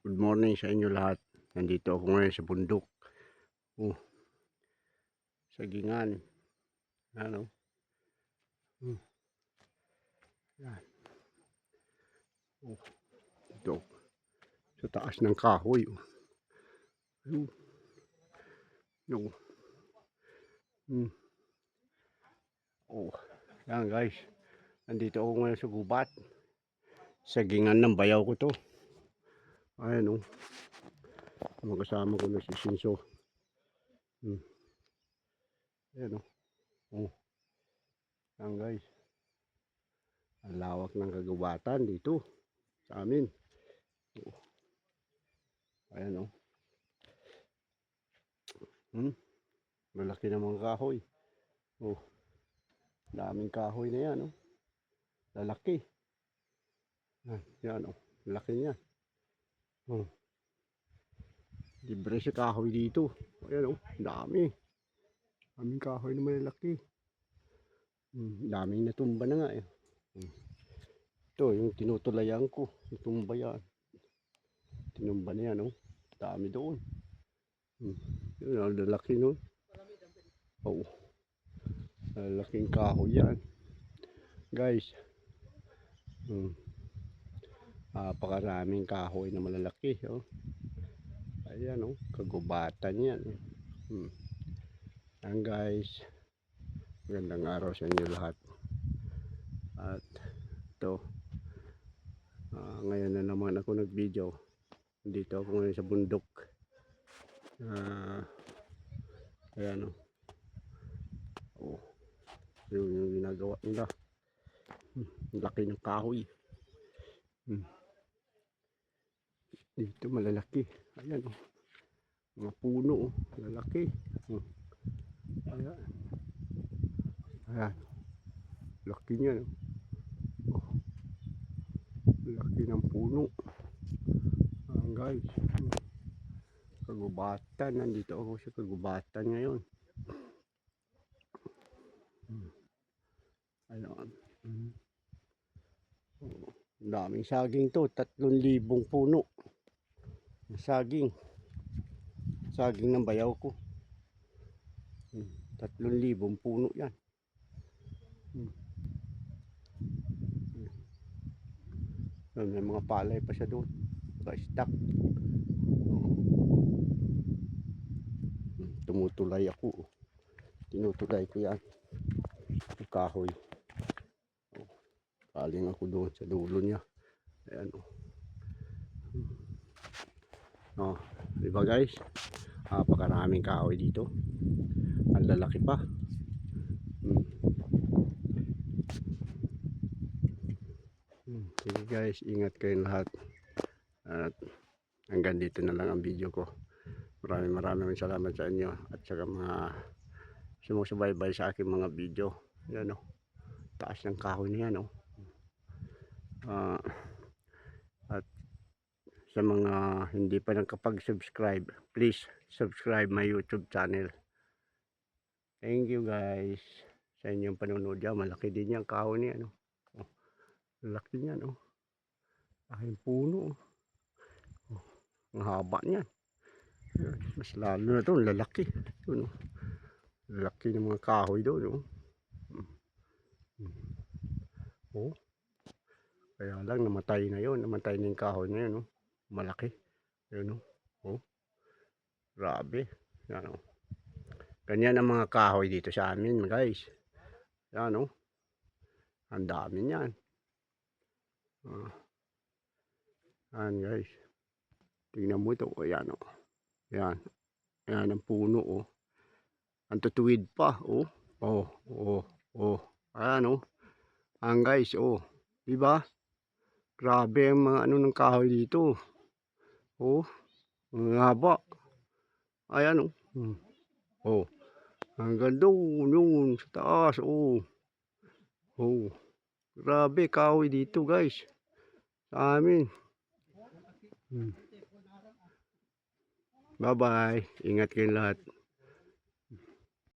Good morning sa inyo lahat. Nandito ako ngayon sa bundok. Oh. Sa gingan. Ano? Hmm. Yan. Oh. Ito. Sa taas ng kahoy. Oh. Ayun. Yung. Hmm. Oh. Yan guys. Nandito ako ngayon sa gubat. Sa gingan ng bayaw ko to. Ayan o. Mga kasama ko na si Sinso. Hmm. Ayan o. Oh. Ayan guys. Ang lawak ng kagubatan dito. Sa amin. Oh. Ayan o. Hmm. Malaki na mga kahoy. Oh. Daming kahoy na yan o. Lalaki. Yan, yan o. Laki niya. Oh. Libre sa kahoy dito. Ayan o, dami. Daming kahoy na malalaki. Hmm, daming natumba na nga eh. Hmm. Ito, yung tinutulayan ko. Natumba yan. Tinumba na yan o. Dami doon. Hmm. Yun, lalaki nun. Oo. Lalaking kahoy yan. Guys. Hmm. Napakaraming kahoy na malalaki. Oh. Ayan, oh. kagubatan yan. Hmm. Ayan guys. Magandang araw sa inyo lahat. At ito. ah, ngayon na naman ako nag-video. Dito ako ngayon sa bundok. Ah, ayan, oh. Oh. Yun yung ginagawa nila. Hmm. Laki ng kahoy. Hmm. Dito malalaki. Ayan oh. Mga puno oh. Lalaki. Oh. Ayan. Ayan. Laki niya. Oh. Laki ng puno. Ayan guys. Kagubatan. Nandito ako sa kagubatan ngayon. Hmm. Ayan. Hmm. Oh. Daming saging to, tatlong libong puno. Saging. Saging ng bayaw ko. Hmm, Tatlong libong puno yan. Hmm. Hmm. May mga palay pa siya doon. Naka-stack. Oh. Tumutulay ako. oh. Tinutulay ko yan. Kahoy. Kaling ako doon sa dulo niya. Ayan o. Oh. oh, di ba guys? Napakaraming kahoy dito. Ang lalaki pa. Hmm. Hmm. Sige guys, ingat kayong lahat. At hanggang dito na lang ang video ko. Maraming maraming salamat sa inyo at sa mga sumusubaybay sa aking mga video. Yan o. Taas ng kahoy na yan o. Ah, at sa mga hindi pa nakapag-subscribe, please subscribe my YouTube channel. Thank you guys sa inyong panonood dyan. Malaki din yung kahoy niya. No? Oh, laki niya. No? Aking puno. Oh, ang haba niyan. Mas lalo na to, lalaki. Yun, oh. Laki ng mga kahoy doon. Oh. Mm. Oh. Kaya lang namatay na yon, namatay na yung kahoy na yun, no? Malaki. Yun, no? Oh. Grabe. Yan, oh. Ganyan ang mga kahoy dito sa amin, guys. Yan, oh. Ang dami niyan. Ah. Yan, guys. Tingnan mo ito. O, yan, oh. Yan. Yan ang puno, oh. Ang tutuwid pa, oh. Oh, oh, oh. Ayan, oh. Ang guys, oh. Diba? Grabe ang mga ano ng kahoy dito. Oh, ang haba. Ayan oh. Hmm. Oh. Hanggang doon, yun, sa taas, oh. Oh. Grabe kahoy dito, guys. Sa amin. Hmm. Bye-bye. Ingat kayong lahat.